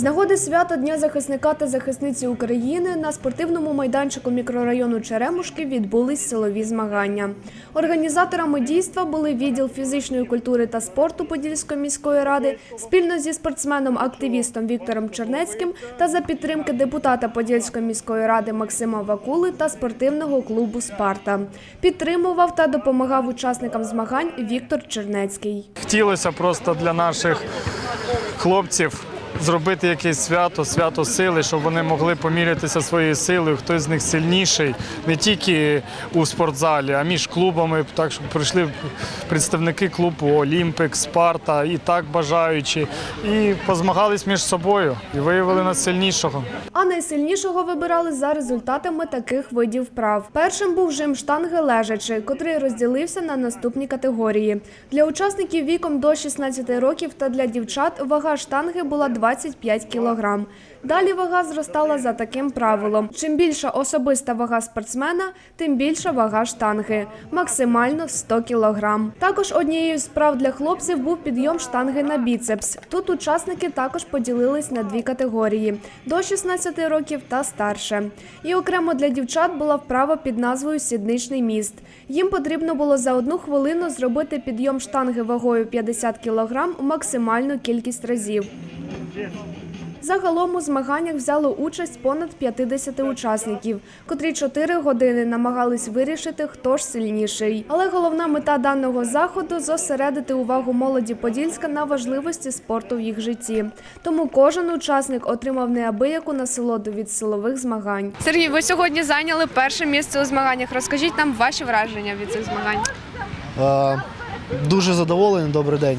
З нагоди свята Дня захисника та захисниці України на спортивному майданчику мікрорайону Черемушки відбулись силові змагання. Організаторами дійства були відділ фізичної культури та спорту Подільської міської ради спільно зі спортсменом-активістом Віктором Чернецьким та за підтримки депутата Подільської міської ради Максима Вакули та спортивного клубу Спарта. Підтримував та допомагав учасникам змагань Віктор Чернецький. Хотілося просто для наших хлопців зробити якесь свято, свято сили, щоб вони могли помірятися своєю силою. Хтось з них сильніший, не тільки у спортзалі, а між клубами. Так що прийшли представники клубу Олімпик, Спарта і так бажаючи, і позмагались між собою і виявили нас сильнішого. А найсильнішого вибирали за результатами таких видів вправ. Першим був жим штанги лежачи, котрий розділився на наступні категорії. Для учасників віком до 16 років та для дівчат вага штанги була 25 кілограм. Далі вага зростала за таким правилом: чим більша особиста вага спортсмена, тим більша вага штанги максимально 100 кілограм. Також однією з справ для хлопців був підйом штанги на біцепс. Тут учасники також поділились на дві категорії: до 16 років та старше. І окремо для дівчат була вправа під назвою Сідничний міст. Їм потрібно було за одну хвилину зробити підйом штанги вагою 50 кілограм максимальну кількість разів. Загалом у змаганнях взяло участь понад 50 учасників, котрі 4 години намагались вирішити, хто ж сильніший. Але головна мета даного заходу зосередити увагу молоді Подільська на важливості спорту в їх житті. Тому кожен учасник отримав неабияку насолоду від силових змагань. Сергій, ви сьогодні зайняли перше місце у змаганнях. Розкажіть нам ваші враження від цих змагань. Е, Дуже задоволений, добрий день,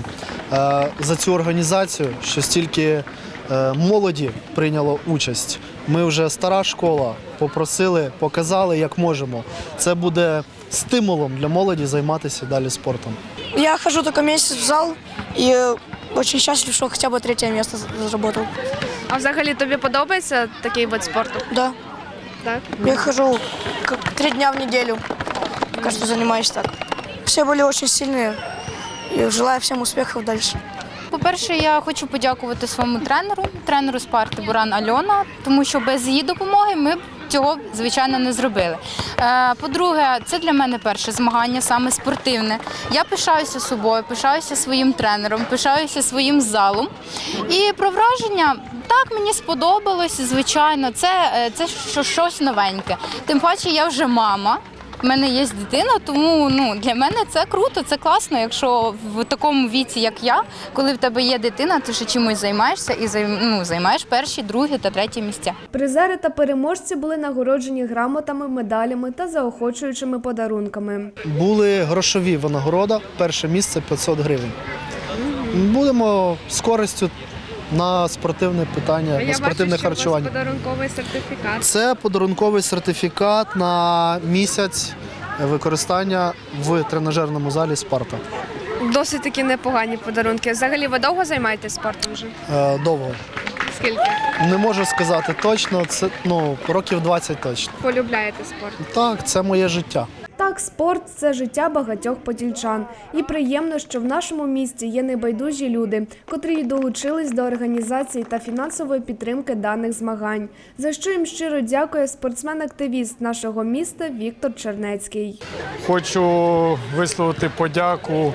за цю організацію, що стільки е, молоді прийняло участь. Ми вже стара школа, попросили, показали, як можемо. Це буде стимулом для молоді займатися далі спортом. Я хожу только месяц в зал и э, очень счастлив, что хотя бы третье место за- заработал. А взагалі тобі подобається такий вид спорту? Да. Так. Я хожу как три дня в неделю. Пока что занимаюсь так. Все были очень сильные. И желаю всем успехов дальше. По-перше, я хочу подякувати своєму тренеру, тренеру Спарти Буран Альона, тому що без її допомоги ми б цього, звичайно, не зробили. Е, По-друге, це для мене перше змагання, саме спортивне. Я пишаюся собою, пишаюся своїм тренером, пишаюся своїм залом. І про враження, так, мені сподобалось, звичайно, це, е, це щось новеньке. Тим паче, я вже мама. У мене є дитина, тому ну для мене це круто, це класно. Якщо в такому віці, як я, коли в тебе є дитина, ти ще чимось займаєшся і займ- ну, займаєш перші, другі та треті місця. Призери та переможці були нагороджені грамотами, медалями та заохочуючими подарунками. Були грошові винагорода, перше місце 500 гривень. Будемо з користю на спортивне питання, на спортивне харчування. подарунковий сертифікат. Це подарунковий сертифікат на місяць використання в тренажерному залі Спарта. Досить такі непогані подарунки. Взагалі, ви довго займаєтесь спортом вже? Е, Довго. Скільки? Не можу сказати точно, це ну, років 20 точно. Полюбляєте спорт? Так, це моє життя. Так, спорт це життя багатьох подільчан. І приємно, що в нашому місті є небайдужі люди, котрі долучились до організації та фінансової підтримки даних змагань. За що їм щиро дякує спортсмен-активіст нашого міста Віктор Чернецький. Хочу висловити подяку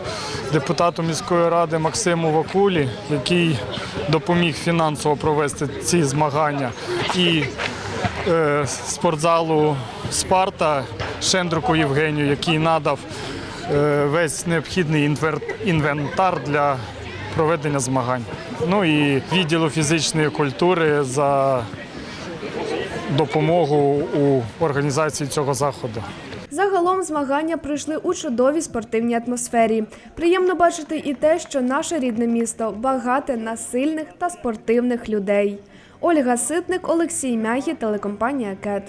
депутату міської ради Максиму Вакулі, який допоміг фінансово провести ці змагання, і е, спортзалу Спарта Шендруку Євгенію, який надав е, весь необхідний інвентар для проведення змагань. Ну і відділу фізичної культури за допомогу у організації цього заходу. Загалом змагання пройшли у чудовій спортивній атмосфері. Приємно бачити і те, що наше рідне місто багате на сильних та спортивних людей. Ольга Ситник, Олексій Мягі, телекомпанія КЕТ.